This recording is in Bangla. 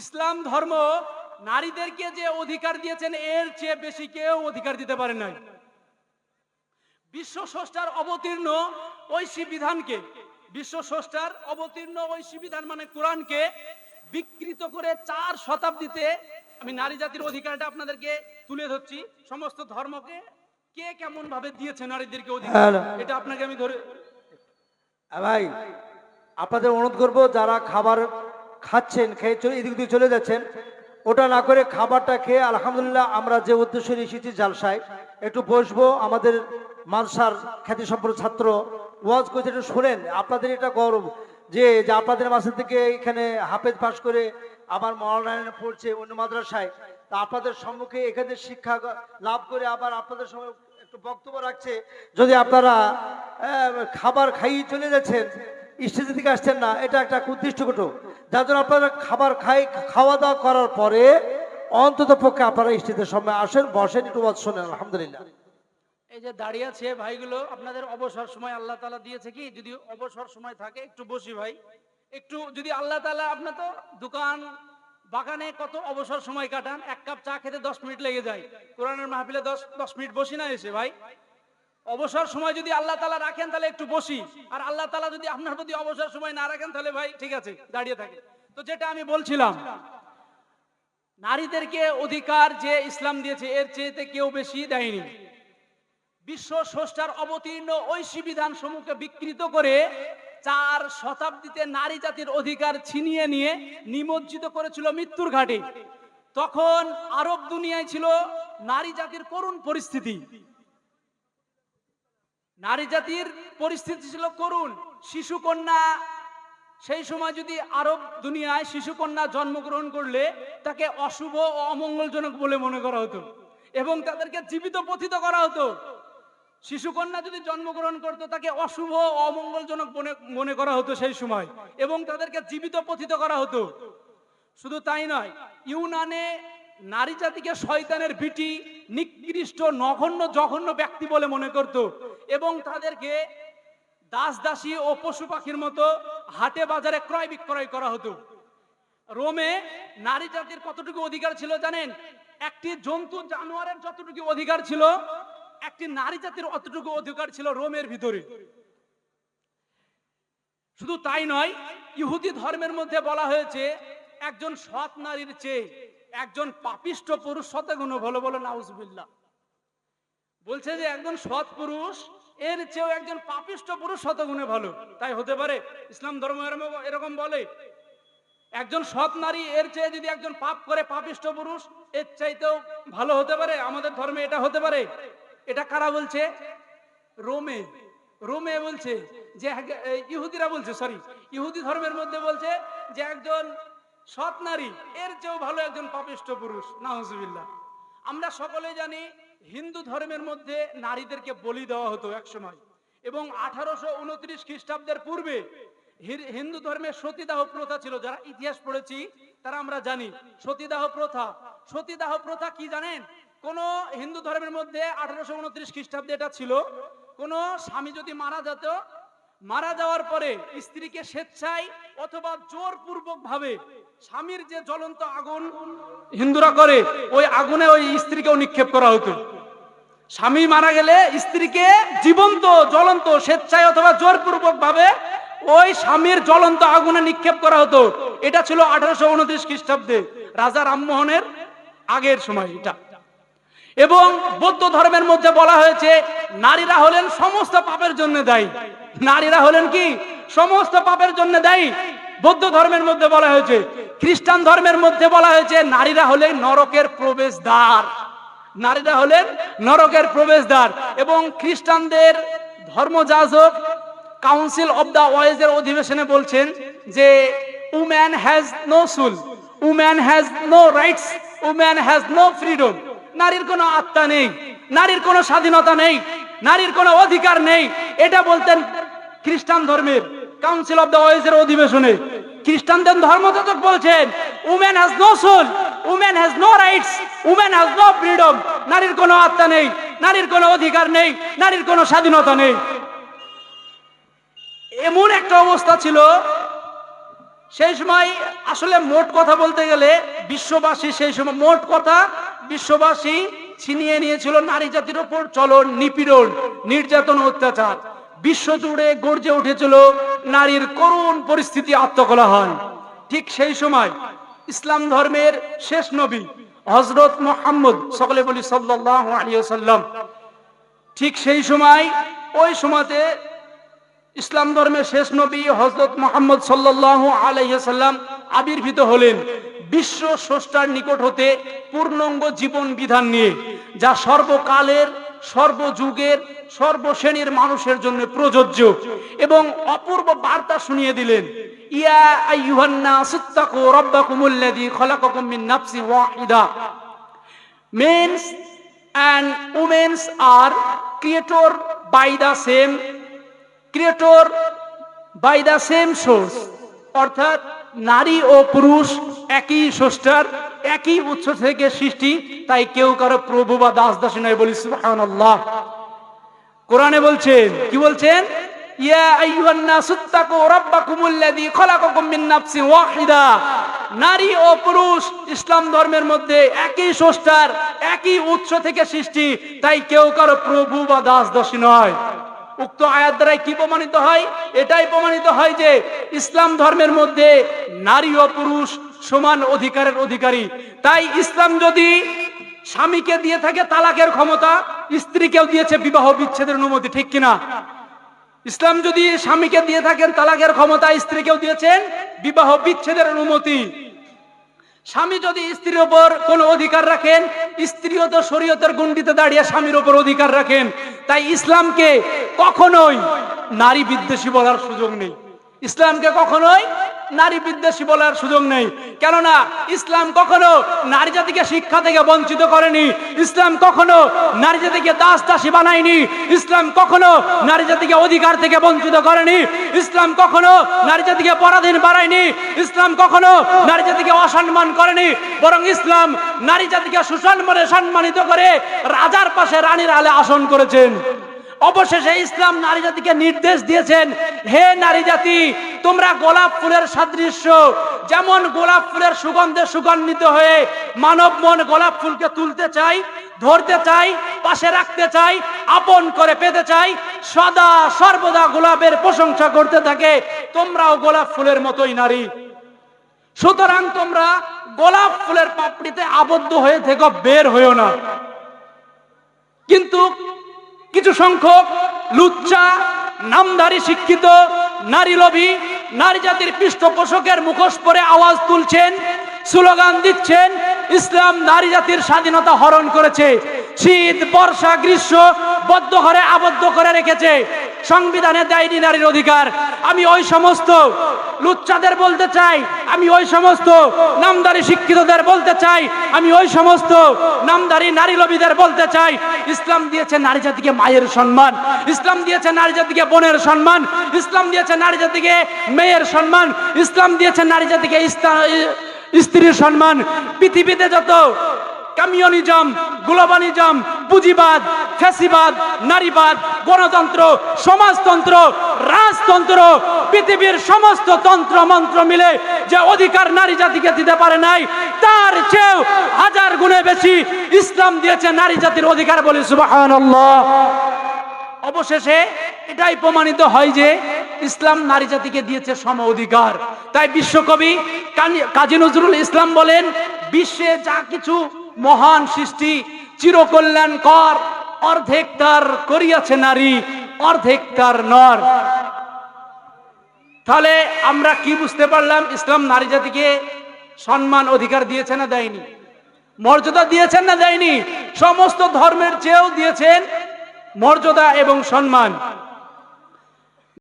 ইসলাম ধর্ম নারীদেরকে যে অধিকার দিয়েছেন এর চেয়ে বেশি কেউ অধিকার দিতে পারে নাই। বিশ্ব স্রষ্টার অবতীর্ণ ঐশী বিধানকে বিশ্ব স্রষ্টার অবতীর্ণ ঐশী বিধান মানে কোরআনকে বিকৃত করে চার শতাব্দীতে আমি নারী জাতির অধিকারটা আপনাদেরকে তুলে ধরছি। সমস্ত ধর্মকে কে কেমন ভাবে দিয়েছে নারীদেরকে অধিকার? এটা আপনাকে আমি ধরে ভাই আপনাদের অনুরোধ করব যারা খাবার খাচ্ছেন খেয়ে চলে এদিক দিয়ে চলে যাচ্ছেন। ওটা না করে খাবারটা খেয়ে আলহামদুলিল্লাহ আমরা যে উদ্দেশ্যে এসেছি জালসায়, একটু বসবো, আমাদের মানসার খ্যাতি সম্পন্ন ছাত্র ওয়াজ করছে, একটু শোনেন, আপনাদের এটা গৌরব যে যে আপনাদের মাসে থেকে এখানে হাফেজ পাশ করে আবার মহানারায়ণে পড়ছে অন্য মাদ্রাসায়, তা আপনাদের সম্মুখে এখানে শিক্ষা লাভ করে আবার আপনাদের সঙ্গে একটু বক্তব্য রাখছে। যদি আপনারা খাবার খাইয়ে চলে যাচ্ছেন, স্টেজের দিকে আসছেন না, এটা একটা উদ্দিষ্টকট জন্য আপনারা খাবার খাই, খাওয়া দাওয়া করার পরে অন্তত পক্ষে আপনারা স্টেজের সময় আসেন, বসেন, একটু শোনেন, আলহামদুলিল্লাহ। এই যে দাঁড়িয়ে আছে ভাইগুলো, আপনাদের অবসর সময় আল্লাহ তালা দিয়েছে কি? যদি অবসর সময় থাকে, একটু বসি ভাই। একটু যদি আল্লাহ তালা আপনার তো দোকান, বাগানে কত অবসর সময় কাটান, এক কাপ চা খেতে দশ মিনিট লেগে যায়। কোরআনের মাহফিলে দশ দশ মিনিট বসি না এসে ভাই। অবসর সময় যদি আল্লাহ তালা রাখেন, তাহলে একটু বসি। আর আল্লাহ তালা যদি আপনার প্রতি অবসর সময় না রাখেন, তাহলে ভাই, ঠিক আছে, দাঁড়িয়ে থাকে। তো যেটা আমি বলছিলাম, নারীদেরকে অধিকার যে ইসলাম দিয়েছে, এর চেয়েতে কেউ বেশি দেয়নি বিশ্ব স্রষ্টার অবতীর্ণ ঐশী বিধান সমূহকে বিকৃত করে চার শতাব্দীতে নারী জাতির অধিকার ছিনিয়ে নিয়ে নিমজ্জিত করেছিল মৃত্যুর ঘাটে। তখন আরব দুনিয়ায় ছিল নারী জাতির করুণ পরিস্থিতি। নারী জাতির পরিস্থিতি ছিল করুণ। শিশু কন্যা, সেই সময় যদি আরব দুনিয়ায় শিশু কন্যা জন্মগ্রহণ করলে তাকে অশুভ ও অমঙ্গলজনক বলে মনে করা হতো এবং তাদেরকে জীবিত পথিত করা হতো। শিশুকন্যা যদি জন্মগ্রহণ করতো, তাকে অশুভ অমঙ্গলজনক মনে করা হতো সেই সময় এবং তাদেরকে জীবিত পথিত করা হতো। শুধু তাই নয়, ইউনানে নারী জাতিকে শয়তানের বিটি, নিকৃষ্ট নগণ্য জঘন্য ব্যক্তি বলে মনে করত এবং তাদেরকে দাস দাসী ও পশু পাখির মতো হাটে বাজারে ক্রয় বিক্রয় করা হতো। রোমে নারী জাতির কতটুকু অধিকার ছিল জানেন? একটি জন্তু জানোয়ারের যতটুকু অধিকার ছিল, একটি নারী জাতির অতটুকু অধিকার ছিল রোমের ভিতরে। শুধু তাই নয়, ইহুদি ধর্মের মধ্যে বলা হয়েছে, একজন সৎ নারীর চেয়ে একজন পাপিষ্ট পুরুষ শতগুণ ভালো বলো নাউজবিল্লাহ। বলছে যে একজন সৎ পুরুষ, এর চেয়েও একজন পাপিষ্ট পুরুষ শতগুণে ভালো। তাই হতে পারে, ইসলাম ধর্ম এরকম বলে, একজন সৎ নারী এর চেয়ে যদি একজন পাপ করে পাপিষ্ট পুরুষ, এর চাইতেও ভালো হতে পারে। আমাদের ধর্মে এটা হতে পারে। এটা কারা বলছে? রোমে। রোমে বলছে যে ইহুদিরা বলছে সরি ইহুদি ধর্মের মধ্যে বলছে যে একজন সৎ নারী, এর চেয়েও ভালো একজন পাপিষ্ট পুরুষ নাহজুবিল্লাহ আমরা সকলে জানি হিন্দু ধর্মের মধ্যে নারীদেরকে বলি দেওয়া হতো এক সময় এবং আঠারোশো উনত্রিশ খ্রিস্টাব্দের পূর্বে হিন্দু ধর্মের সতীদাহ প্রথা ছিল, যারা ইতিহাস পড়েছি, তারা আমরা জানি। সতীদাহ প্রথা সতীদাহ প্রথা কি জানেন? কোন হিন্দু ধর্মের মধ্যে আঠারোশো উনত্রিশ খ্রিস্টাব্দে এটা ছিল। কোন স্বামী যদি মারা যেত, মারা যাওয়ার পরে স্ত্রীকে স্বেচ্ছায় অথবা জোরপূর্বক ভাবে স্বামীর যে জ্বলন্ত আগুন, হিন্দুরা করে, ওই আগুনে ওই স্ত্রীকেও নিক্ষেপ করা হতো। স্বামী মারা গেলে স্ত্রীকে জীবন্ত, জ্বলন্ত, স্বেচ্ছায় অথবা জোরপূর্বক ভাবে ওই স্বামীর জ্বলন্ত আগুনে নিক্ষেপ করা হতো। এটা ছিল আঠারোশো উনত্রিশ খ্রিস্টাব্দে রাজা রামমোহনের আগের সময় এটা। এবং বৌদ্ধ ধর্মের মধ্যে বলা হয়েছে, নারীরা হলেন সমস্ত পাপের জন্য দায়ী। নারীরা হলেন কি? সমস্ত পাপের জন্য দায়ী। বৌদ্ধ ধর্মের মধ্যে বলা হয়েছে খ্রিস্টান ধর্মের মধ্যে বলা হয়েছে নারীরা হলেন নরকের প্রবেশদ্বার। নারীরা হলেন নরকের প্রবেশদ্বার। এবং খ্রিস্টানদের ধর্মযাজক কাউন্সিল অব দা ওয়াইজের অধিবেশনে বলছেন যে woman has no soul woman has no rights woman has no freedom নারীর কোনো আত্মা নেই, নারীর কোনো স্বাধীনতা নেই, নারীর কোনো অধিকার নেই। এটা বলতেন খ্রিস্টান ধর্মের কাউন্সিল অব দা ওয়াইজের অধিবেশনে খ্রিস্টানদের ধর্মযাজক বলছেন woman has no soul woman has no rights woman has no freedom নারীর কোনো আত্মা নেই, নারীর কোনো অধিকার নেই, নারীর কোনো স্বাধীনতা নেই। এমন একটা অবস্থা ছিল। সেই সময় আসলে মোট কথা বলতে গেলে বিশ্ববাসী সেই সময়, মোট কথা, বিশ্ববাসী ছিনিয়ে নিয়েছিল নারী জাতির ওপর চলন নিপীড়ন, নির্যাতন, অত্যাচার। বিশ্ব জুড়ে গর্জে উঠেছিল নারীর করুণ পরিস্থিতি আত্মকলাহন। ঠিক সেই সময় ইসলাম ধর্মের শেষ নবী হজরত মোহাম্মদ সকলে বলি সাল্লাম ঠিক সেই সময় ওই সময়তে ইসলাম ধর্মের শেষ নবী হজরত মোহাম্মদ সাল্লাহ আলাইসাল্লাম আবির্ভূত হলেন বিশ্ব স্রষ্টার নিকট হতে পূর্ণাঙ্গ জীবন বিধান নিয়ে, যা সর্বকালের সর্বযুগের, সর্বশ্রেণীর মানুষের জন্য প্রযোজ্য এবং অপূর্ব বার্তা শুনিয়ে দিলেন। ইয়া আইয়ুহান্না সুত্তাকু রব্বাকুমুল্লাযী খলাকাকুম মিন নাফসিন Waheeda. Mens and womens are creator by the same creator by the same source অর্থাৎ নারী ও পুরুষ একই স্রষ্টার। একই উৎস থেকে সৃষ্টি, তাই কেউ কারও প্রভু বা দাস দাসী নয় বলি সুবহানাল্লাহ। কোরআনে বলছেন, কি বলছেন? নারী ও পুরুষ ইসলাম ধর্মের মধ্যে একই স্রষ্টার, একই উৎস থেকে সৃষ্টি, তাই কেউ কারও প্রভু বা দাস দাসী নয়। উক্ত আয়াত দ্বারাই কি প্রমাণিত হয়? এটাই প্রমাণিত হয় যে ইসলাম ধর্মের মধ্যে নারী ও পুরুষ সমান অধিকারের অধিকারী। তাই ইসলাম যদি স্বামীকে দিয়ে থাকে তালাকের ক্ষমতা, স্ত্রীকেও দিয়েছে বিবাহ বিচ্ছেদের অনুমতি, ঠিক কিনা? ইসলাম যদি স্বামীকে দিয়ে থাকেন তালাকের ক্ষমতা, স্ত্রীকেও দিয়েছেন বিবাহ বিচ্ছেদের অনুমতি। স্বামী যদি স্ত্রীর ওপর কোনো অধিকার রাখেন, স্ত্রীও তো শরীয়তের গুন্ডিতে দাঁড়িয়ে স্বামীর ওপর অধিকার রাখেন। তাই ইসলামকে কখনোই নারী বিদ্বেষী বলার সুযোগ নেই। ইসলামকে কখনোই নারী বিদ্বেষী বলার সুযোগ নেই। কেননা ইসলাম কখনো নারী জাতিকে শিক্ষা থেকে বঞ্চিত করেনি। ইসলাম কখনো নারী জাতিকে দাস দাসী বানায়নি। ইসলাম কখনো নারী জাতিকে অধিকার থেকে বঞ্চিত করেনি। ইসলাম কখনো নারী জাতিকে পরাধীন বাড়ায়নি ইসলাম কখনো নারী জাতিকে অসম্মান করেনি। বরং ইসলাম নারী জাতিকে সুসম্মানে সম্মানিত করে রাজার পাশে রানীর আলে আসন করেছেন। অবশেষে ইসলাম নারী জাতিকে নির্দেশ দিয়েছেন, হে নারী জাতি, তোমরা গোলাপ ফুলের সাদৃশ্য, যেমন গোলাপ ফুলের সুগন্ধে সুগন্ধিত হয়ে মানব মন গোলাপ ফুলকে তুলতে চাই, ধরতে চাই, পাশে রাখতে চাই, আপন করে পেতে চাই, সদা সর্বদা গোলাপের প্রশংসা করতে থাকে, তোমরাও গোলাপ ফুলের মতোই নারী। সুতরাং তোমরা গোলাপ ফুলের পাপড়িতে আবদ্ধ হয়ে থেকে, বের হয়েও না। কিন্তু কিছু সংখ্যক লুচ্চা, নামধারী শিক্ষিত, নারী লবি নারী জাতির পৃষ্ঠপোষকের মুখোশ পরে আওয়াজ তুলছেন, স্লোগান দিচ্ছেন, ইসলাম নারী জাতির স্বাধীনতা হরণ করেছে, শীত, বর্ষা, গ্রীষ্ম বদ্ধ ঘরে আবদ্ধ করে রেখেছে সংবিধানে দেয়নি নারীর অধিকার। আমি ওই সমস্ত লুচ্চাদের বলতে চাই, আমি ওই সমস্ত নামদারি শিক্ষিতদের বলতে চাই, আমি ওই সমস্ত নামদারি নারী লবিদের বলতে চাই। ইসলাম দিয়েছে নারী জাতিকে মায়ের সম্মান, ইসলাম দিয়েছে নারী জাতিকে বোনের সম্মান, ইসলাম দিয়েছে নারী জাতিকে মেয়ের সম্মান, ইসলাম দিয়েছে নারী জাতিকে স্ত্রীর সম্মান। পৃথিবীতে যত কমিউনিজম গ্লোবালিজম পুঁজিবাদ ফ্যাসিবাদ, নারীবাদ, গণতন্ত্র, সমাজতন্ত্র, রাজতন্ত্র, পৃথিবীর সমস্ত তন্ত্র, মন্ত্র মিলে যে অধিকার নারী জাতিকে দিতে পারে নাই, তার চেয়েও হাজার গুণে বেশি ইসলাম দিয়েছে নারী জাতির অধিকার বলে সুবহানাল্লাহ। অবশেষে এটাই প্রমাণিত হয় যে ইসলাম নারী জাতিকে দিয়েছে সম অধিকার। তাই বিশ্বকবি কাজী নজরুল ইসলাম বলেন, বিশ্বে যা কিছু মহান সৃষ্টি চিরকল্যাণ কর অর্ধেক তার করিয়াছে নারী, অর্ধেক তার নর। তাহলে আমরা কি বুঝতে পারলাম? ইসলাম নারী জাতিকে সম্মান অধিকার দিয়েছে না দেয়নি? মর্যাদা দিয়েছেন না দেয়নি? সমস্ত ধর্মের চেয়েও দিয়েছেন মর্যাদা এবং সম্মান।